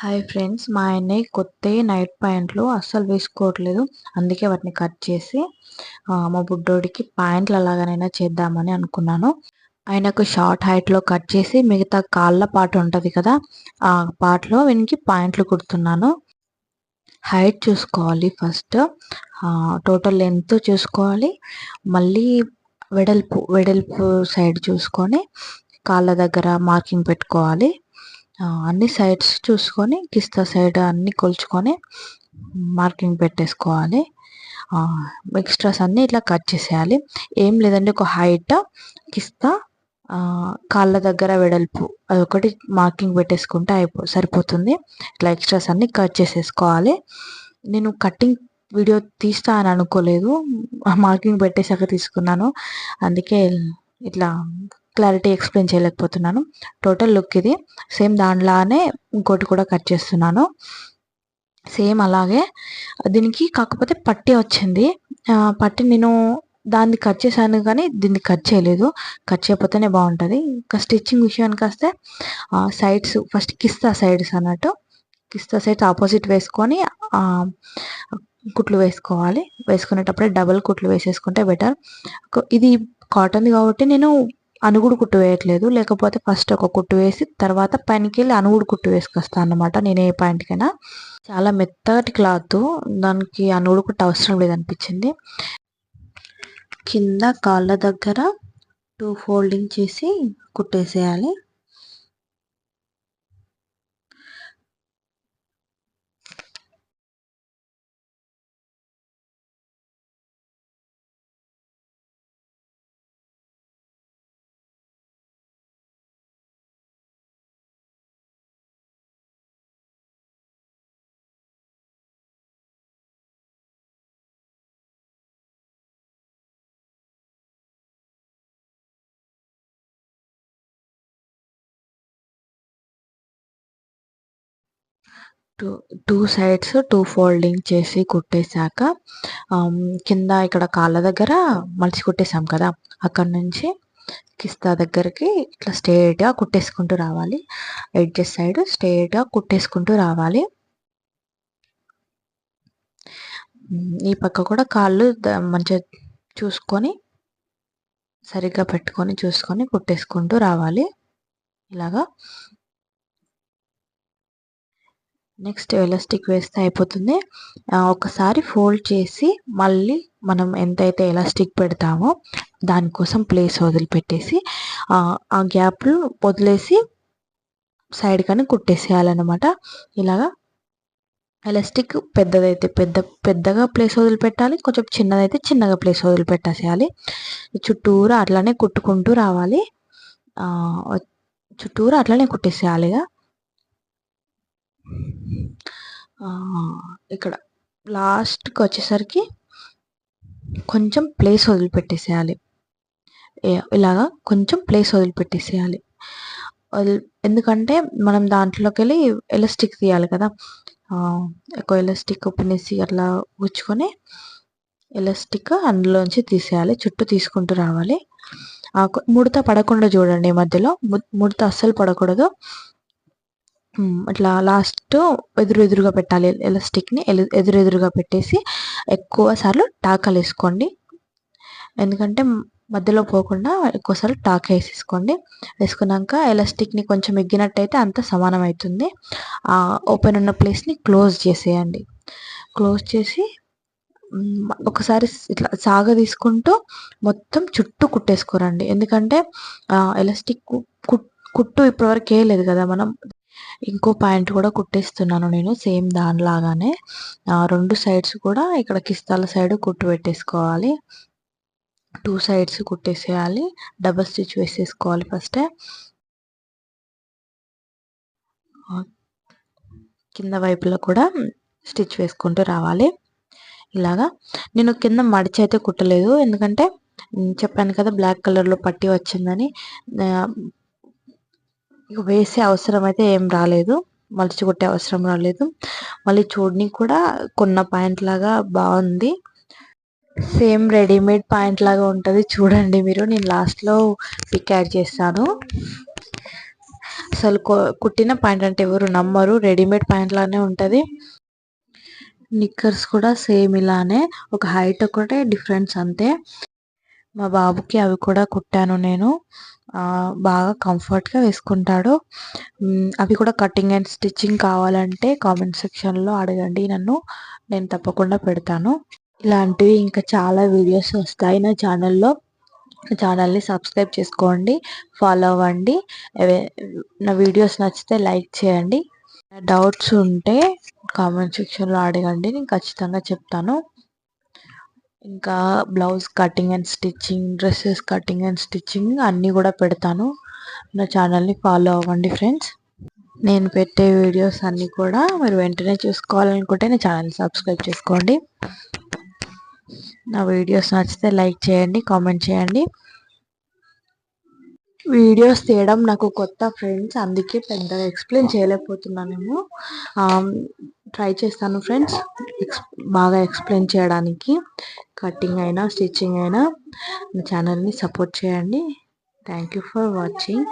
Hi friends మా అన్నయ్య కొత్త నైట్ ప్యాంట్లు అస్సలు వేసుకోవట్లేదు. అందుకే వాటిని కట్ చేసి మా బుడ్డోడికి ప్యాంట్లు అలాగనైనా చేద్దామని అనుకున్నాను. ఆయనకు షార్ట్ హైట్లో కట్ చేసి మిగతా కాళ్ళ పాట ఉంటుంది కదా ఆ పాటలో వీనికి ప్యాంట్లు కుడుతున్నాను. హైట్ చూసుకోవాలి ఫస్ట్. టోటల్ లెంత్ చూసుకోవాలి. మళ్ళీ వెడల్పు వెడల్పు సైడ్ చూసుకొని కాళ్ళ దగ్గర మార్కింగ్ పెట్టుకోవాలి. అన్ని సైడ్స్ చూసుకొని కిస్తా సైడ్ అన్ని కొలుచుకొని మార్కింగ్ పెట్టేసుకోవాలి. ఎక్స్ట్రాస్ అన్నీ ఇట్లా కట్ చేసేయాలి. ఏం లేదండి ఒక హైట్ కిస్తా కాళ్ళ దగ్గర వెడల్పు అదొకటి మార్కింగ్ పెట్టేసుకుంటే అయిపో సరిపోతుంది. ఇట్లా ఎక్స్ట్రాస్ అన్నీ కట్ చేసేసుకోవాలి. నేను కటింగ్ వీడియో తీస్తా అని అనుకోలేదు. మార్కింగ్ పెట్టేశాక తీసుకున్నాను. అందుకే ఇట్లా క్లారిటీ ఎక్స్ప్లెయిన్ చేయలేకపోతున్నాను. టోటల్ లుక్ ఇది. సేమ్ దానిలానే ఇంకోటి కూడా కట్ చేస్తున్నాను. సేమ్ అలాగే. దీనికి కాకపోతే పట్టి వచ్చింది. పట్టి నేను దాన్ని కట్ చేశాను కానీ దీన్ని కట్ చేయలేదు. కట్ చేయకపోతేనే బాగుంటుంది. ఇంకా స్టిచ్చింగ్ విషయానికి వస్తే సైడ్స్ ఫస్ట్ కిస్తా సైడ్స్ అన్నట్టు. కిస్తా సైడ్స్ ఆపోజిట్ వేసుకొని కుట్లు వేసుకోవాలి. వేసుకునేటప్పుడే డబల్ కుట్లు వేసేసుకుంటే బెటర్ ఇది కాటన్ కాబట్టి నేను అనుగుడు కుట్టు వేయట్లేదు. లేకపోతే ఫస్ట్ ఒక కుట్టు వేసి తర్వాత పైనకి వెళ్ళి అనుగుడు కుట్టు వేసుకొస్తాను అనమాట నేను ఏ పాయింట్కైనా. చాలా మెత్తటి క్లాత్. దానికి అనుగుడు కుట్టు అవసరం లేదనిపించింది. కింద కాళ్ళ దగ్గర టూ ఫోల్డింగ్ చేసి కుట్టేసేయాలి. Two two sides two folding చేసి కుట్టేశాక కింద ఇక్కడ కాళ్ళ దగ్గర మలిచి కుట్టేశాం కదా అక్కడ నుంచి కిస్తా దగ్గరికి ఇట్లా స్ట్రేట్గా కుట్టేసుకుంటూ రావాలి. ఎడ్జెస్ సైడ్ స్ట్రేట్గా కుట్టేసుకుంటూ రావాలి. ఈ పక్క కూడా కాళ్ళు మంచిగా చూసుకొని సరిగ్గా పెట్టుకొని చూసుకొని కుట్టేసుకుంటూ రావాలి. ఇలాగా నెక్స్ట్ ఎలాస్టిక్ వేస్తే అయిపోతుంది. ఒకసారి ఫోల్డ్ చేసి మళ్ళీ మనం ఎంతైతే ఎలాస్టిక్ పెడతామో దానికోసం ప్లేస్ వదిలిపెట్టేసి ఆ గ్యాప్లు వదిలేసి సైడ్ కానీ కుట్టేసేయాలన్నమాట. ఇలాగా ఎలాస్టిక్ పెద్దదైతే పెద్ద పెద్దగా ప్లేస్ వదిలిపెట్టాలి కొంచెం చిన్నదైతే చిన్నగా ప్లేస్ వదిలిపెట్టేసేయాలి. చుట్టూరా అట్లానే కుట్టుకుంటూ రావాలి. చుట్టూరా అట్లనే కుట్టేసేయాలి ఇక ఇక్కడ లాస్ట్కి వచ్చేసరికి కొంచెం ప్లేస్ వదిలిపెట్టేసేయాలి. ఇలాగా కొంచెం ప్లేస్ వదిలిపెట్టేసేయాలి. ఎందుకంటే మనం దాంట్లోకి వెళ్ళి ఎలాస్టిక్ తీయాలి కదా. ఎక్కువ ఎలాస్టిక్ పినేసి అట్లా గుచ్చుకొని ఎలాస్టిక్ అందులోంచి తీసేయాలి. చుట్టూ తీసుకుంటూ రావాలి. ముడత పడకుండా చూడండి మధ్యలో. ముడత అస్సలు పడకూడదు. ఇట్లా లాస్ట్ ఎదురు ఎదురుగా పెట్టాలి. ఎలాస్టిక్ని ఎదురు ఎదురుగా పెట్టేసి ఎక్కువ సార్లు టాకాలు వేసుకోండి. ఎందుకంటే మధ్యలో పోకుండా ఎక్కువసార్లు టాక్ వేసేసుకోండి. వేసుకున్నాక ఎలాస్టిక్ని కొంచెం ఎగ్గినట్టయితే అంత సమానం అవుతుంది. ఓపెన్ ఉన్న ప్లేస్ని క్లోజ్ చేసేయండి. క్లోజ్ చేసి ఒకసారి ఇట్లా సాగ తీసుకుంటూ మొత్తం చుట్టూ కుట్టేసుకోరండి. ఎందుకంటే ఎలాస్టిక్ కుట్టు ఇప్పటివరకు వేయలేదు కదా మనం. ఇంకో పాయింట్ కూడా కుట్టేస్తున్నాను నేను సేమ్ దానిలాగానే. రెండు సైడ్స్ కూడా ఇక్కడ కిస్తాల సైడ్ కుట్టు పెట్టేసుకోవాలి. టూ సైడ్స్ కుట్టేసేయాలి. డబల్ స్టిచ్ వేసేసుకోవాలి ఫస్టే. కింద వైపులో కూడా స్టిచ్ వేసుకుంటూ రావాలి. ఇలాగా. నేను కింద మడిచి అయితే కుట్టలేదు. ఎందుకంటే చెప్పాను కదా బ్లాక్ కలర్లో పట్టి వచ్చిందని. ఇక వేసే అవసరం అయితే ఏం రాలేదు. మలిచి కొట్టే అవసరం రాలేదు. మళ్ళీ చూడని కూడా కొన్న పాయింట్ లాగా బాగుంది. సేమ్ రెడీమేడ్ పాయింట్ లాగా ఉంటుంది. చూడండి మీరు నేను లాస్ట్లో పిక్ యాడ్ చేస్తాను అసలు కుట్టిన పాయింట్ అంటే ఎవరు నమ్మరు. రెడీమేడ్ పాయింట్ లానే ఉంటుంది. నిక్కర్స్ కూడా సేమ్ ఇలానే. ఒక హైట్ ఒకటే డిఫరెన్స్ అంతే. మా బాబుకి అవి కూడా కుట్టాను నేను. బాగా కంఫర్ట్గా వేసుకుంటాడు. అవి కూడా కటింగ్ అండ్ స్టిచ్చింగ్ కావాలంటే కామెంట్ సెక్షన్లో అడగండి. నన్ను నేను తప్పకుండా పెడతాను. ఇలాంటివి ఇంకా చాలా వీడియోస్ వస్తాయి నా ఛానల్లో. ఛానల్ని సబ్స్క్రైబ్ చేసుకోండి ఫాలో అవ్వండి. నా వీడియోస్ నచ్చితే లైక్ చేయండి. డౌట్స్ ఉంటే కామెంట్ సెక్షన్లో అడగండి. నేను ఖచ్చితంగా చెప్తాను. ఇంకా blouse cutting and stitching dresses cutting and stitching అన్నీ కూడా పెడతాను. నా ఛానల్ని ఫాలో అవ్వండి ఫ్రెండ్స్. నేను పెట్టే వీడియోస్ అన్నీ కూడా మీరు వెంటనే చూసుకోవాలనుకుంటే నా ఛానల్ని సబ్స్క్రైబ్ చేసుకోండి. నా వీడియోస్ నచ్చితే లైక్ చేయండి కామెంట్ చేయండి. వీడియోస్ తీయడం నాకు కొత్త ఫ్రెండ్స్ అందుకే పెద్దగా ఎక్స్ప్లెయిన్ చేయలేకపోతున్నానేమో. ట్రై చేస్తాను ఫ్రెండ్స్ బాగా ఎక్స్ప్లెయిన్ చేయడానికి. కటింగ్ అయినా స్టిచ్చింగ్ అయినా నా ఛానల్ని సపోర్ట్ చేయండి. Thank you for watching